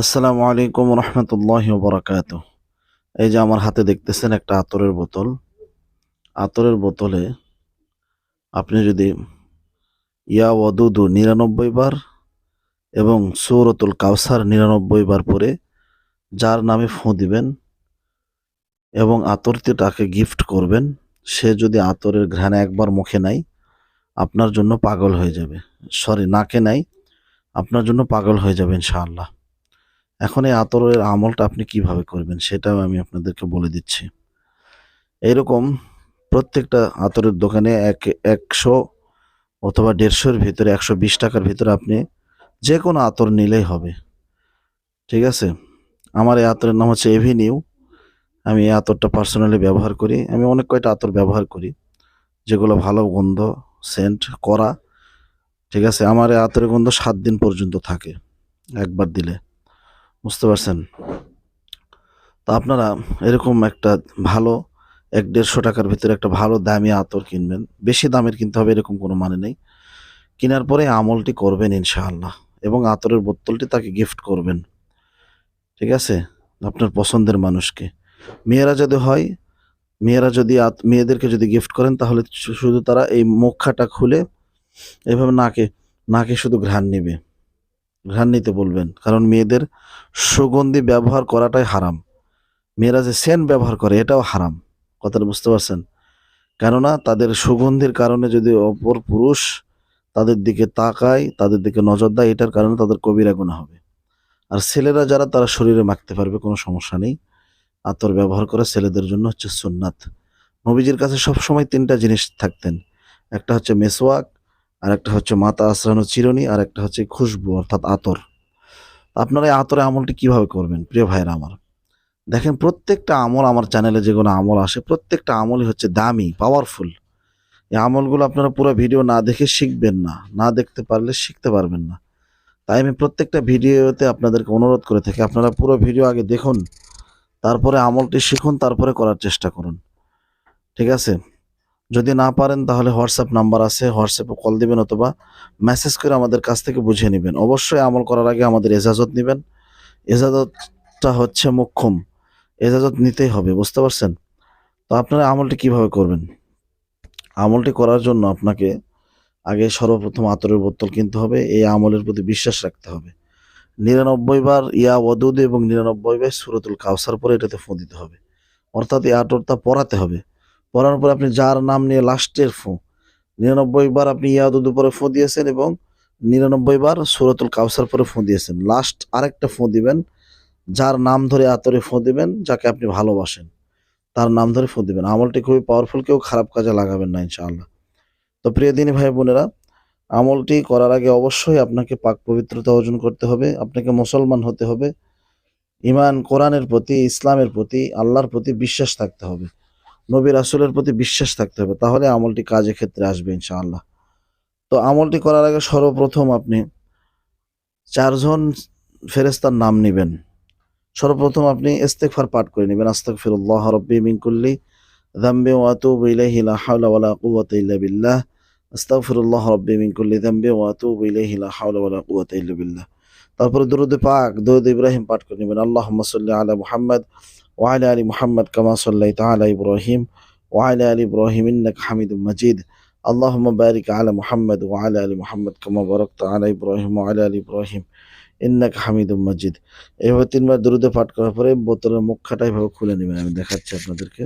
আসসালামু আলাইকুম রহমতুল্লাহ বরাকাত এই যে আমার হাতে দেখতেছেন একটা আতরের বোতল। আতরের বোতলে আপনি যদি ইয়া ওয়াদুদু নিরানব্বই বার এবং সৌরতুল কাউসার নিরানব্বই বার পরে যার নামে ফোঁ দিবেন এবং আতরটিটাকে গিফট করবেন, সে যদি আতরের ঘ্রাণে একবার মুখে নাই, আপনার জন্য পাগল হয়ে যাবে। সরি, নাকে নাই, আপনার জন্য পাগল হয়ে যাবে ইনশাআল্লাহ। এখন এই আতরের আমলটা আপনি কীভাবে করবেন সেটাও আমি আপনাদেরকে বলে দিচ্ছি। এইরকম প্রত্যেকটা আতরের দোকানে এক, একশো অথবা দেড়শোর ভিতরে, একশো বিশ টাকার ভিতরে আপনি যে কোনো আতর নিলেই হবে। ঠিক আছে? আমার এই আতরের নাম হচ্ছে এভিনিউ আমি এই আতরটা পার্সোনালি ব্যবহার করি। আমি অনেক কয়টা আতর ব্যবহার করি। যেগুলো ভালো গন্ধ সেন্ট করা ঠিক আছে? আমার এই আতরের গন্ধ সাত দিন পর্যন্ত থাকে, একবার দিলে। বুঝতে পারছেন? তো আপনারা এরকম একটা ভালো এক দেড়শো টাকার ভিতরে একটা ভালো দামি আতর কিনবেন। বেশি দামের কিনতে হবে এরকম কোনো মানে নেই। কেনার পরে আমলটি করবেন ইনশাআল্লাহ এবং আতরের বোতলটি তাকে গিফট করবেন। ঠিক আছে? আপনার পছন্দের মানুষকে। মেয়েরা যদি হয়, মেয়েরা যদি মেয়েদেরকে যদি গিফট করেন, তাহলে শুধু তারা এই মুখাটা খুলে এভাবে নাকে নাকে শুধু ঘ্রাণ নেবে। ঘ্রাণ নিতে বলবেন। কারণ মেয়েদের সুগন্ধি ব্যবহার করাটাই হারাম। মেয়েরা যে সেন্ট ব্যবহার করে, এটাও হারাম। কথাটা বুঝতে পারছেন? কেননা তাদের সুগন্ধির কারণে যদি অপর পুরুষ তাদের দিকে তাকায়, তাদের দিকে নজর দেয়, এটার কারণে তাদের কবিরা গুণা হবে। আর ছেলেরা যারা, তারা শরীরে মাখতে পারবে, কোনো সমস্যা নেই। আতর ব্যবহার করা ছেলেদের জন্য হচ্ছে সুন্নাত। নবীজির কাছে সবসময় তিনটা জিনিস থাকতেন। একটা হচ্ছে মেসওয়াক আর একটা হচ্ছে মাথা আশ্রানো চিরুনি আর একটা হচ্ছে খুশবু, অর্থাৎ আতর। আপনারা এই আতরে আমলটি কীভাবে করবেন, প্রিয় ভাইরা আমার? দেখেন, প্রত্যেকটা আমল আমার চ্যানেলে যেগুলো আমল আসে, প্রত্যেকটা আমলই হচ্ছে দামি পাওয়ারফুল এই আমলগুলো আপনারা পুরো ভিডিও না দেখে শিখবেন না না দেখতে পারলে শিখতে পারবেন না। তাই আমি প্রত্যেকটা ভিডিওতে আপনাদেরকে অনুরোধ করে থাকি, আপনারা পুরো ভিডিও আগে দেখুন, তারপরে আমলটি শিখুন, তারপরে করার চেষ্টা করুন। ঠিক আছে? যদি না পারেন, তাহলে হোয়াটসঅ্যাপ নাম্বার আছে, হোয়াটসঅ্যাপে কল দিবেন অথবা মেসেজ করে আমাদের কাছ থেকে বুঝিয়ে নেবেন। অবশ্যই আমল করার আগে আমাদের এজাজত নেবেন। এজাজতটা হচ্ছে মোক্ষম। এজাজত নিতেই হবে, বুঝতে পারছেন? তো আপনারা আমলটি কীভাবে করবেন? আমলটি করার জন্য আপনাকে আগে সর্বপ্রথম আতরের বোতল কিনতে হবে, এই আমলের প্রতি বিশ্বাস রাখতে হবে। নিরানব্বই বার ইয়া ওদুদ এবং নিরানব্বই বার সুরতুল কাউসার পরে এটাতে ফোঁ দিতে হবে। অর্থাৎ এই আতরটা পরাতে হবে। পরানোর পরে আপনি যার নাম নিয়ে লাস্টের ফোঁ। নিরানব্বই বার আপনি ইয়া ওদুদ পরে ফোঁ দিয়েছেন এবং নিরানব্বই বার সুরতুল কাউসার পরে ফোঁ দিয়েছেন। লাস্ট আরেকটা ফোঁ দিবেন, যার নাম ধরে আতরে ফোঁ দিবেন, যাকে আপনি ভালোবাসেন, তার নাম ধরে ফোঁ দিবেন। আমলটি খুবই পাওয়ারফুল কেউ খারাপ কাজে লাগাবেন না, ইনশাআল্লাহ। তো প্রিয় দিনী ভাই বোনেরা, আমলটি করার আগে অবশ্যই আপনাকে পাক পবিত্রতা অর্জন করতে হবে, আপনাকে মুসলমান হতে হবে। ইমান কোরআনের প্রতি, ইসলামের প্রতি, আল্লাহর প্রতি বিশ্বাস থাকতে হবে। নবী রাসূলের প্রতি বিশ্বাস থাকতে হবে, তাহলে আমলটি কাজের ক্ষেত্রে আসবে ইনশাআল্লাহ। তো আমলটি করার আগে সর্বপ্রথম আপনি চারজন ফেরেস্তার নাম নেবেন। সর্বপ্রথম আপনি ইস্তেগফার পাঠ করে নেবেন, আস্তাগফিরুল্লাহ রাব্বি মিন কুল্লি যামবি ওয়া আতুবু ইলাইহি, লা হাওলা ওয়ালা কুওয়াতা ইল্লা বিল্লাহ। আস্তাগফিরুল্লাহ রাব্বি মিন কুল্লি যামবি ওয়া আতুবু ইলাইহি, লা হাওলা ওয়ালা কুওয়াতা ইল্লা বিল্লাহ। তারপরে দুরুদ পাক দুরুদ ইব্রাহিম পাঠ করে নেবেন, আল্লাহুম্মা সাল্লি আলা মুহাম্মদ ওয়া আলা আলি মুহাম্মদ কামা সাল্লাইতা আলা ইব্রাহিম ওয়া আলা আলি ইব্রাহিম ইন্নাকা হামিদুম মাজিদ اللهم بارك على محمد وعلى ال محمد كما باركت على ابراهيم وعلى ال ابراهيم ইন্নাক হামিদুম মজিদ এইভাবে তিনবার দরুদে পাঠ করার পরে বোতলের মুখখাটা এইভাবে খুলে নেবেন আমি দেখাচ্ছি আপনাদেরকে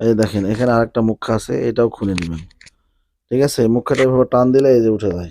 এই দেখেন এখানে আরেকটা মুখা আছে এটাও খুলে নেবেন ঠিক আছে মুখখাটা এভাবে টান দিলে এই যে উঠে যায়